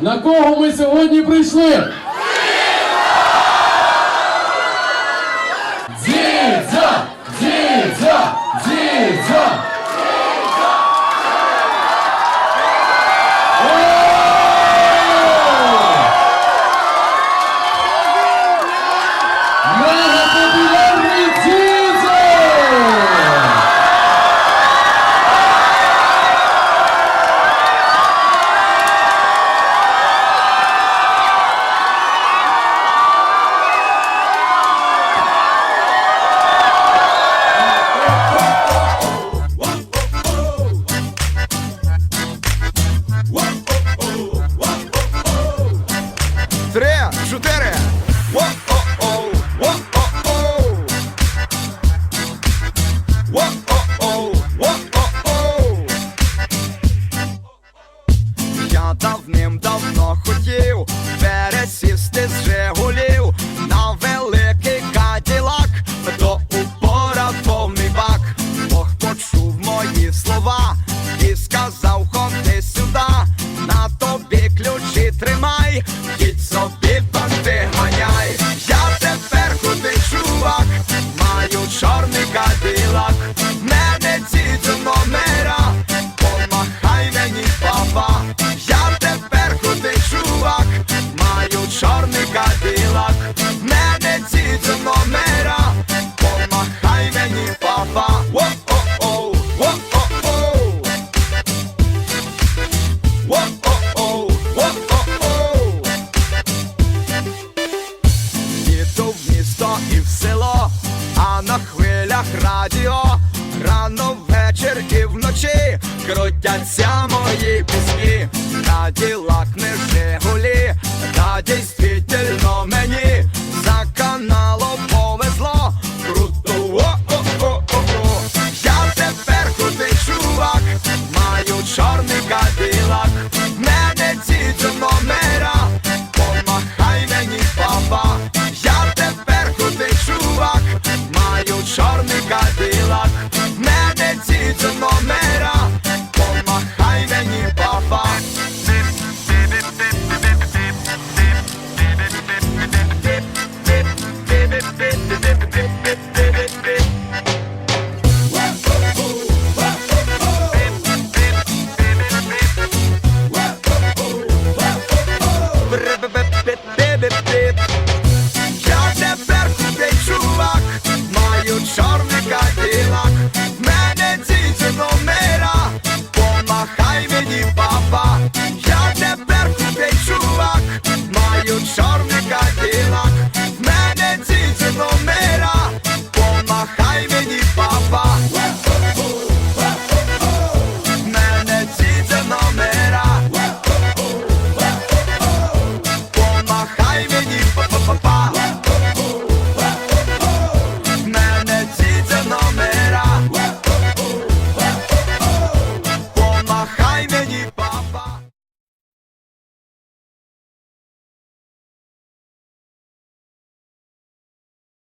На кого ми сьогодні прийшли? І сказав, ходи сюди, на тобі ключі тримай, їдь собі банди ганяй. Я тепер худий чувак, маю чорний каділак, мене ці до номера, помахай мені папа. Я тепер худий чувак, маю чорний каділак, мене ці до номера, на хвилях радіо. Рано ввечір і вночі крутяться мої пісні. Каділак не Жигулі, fit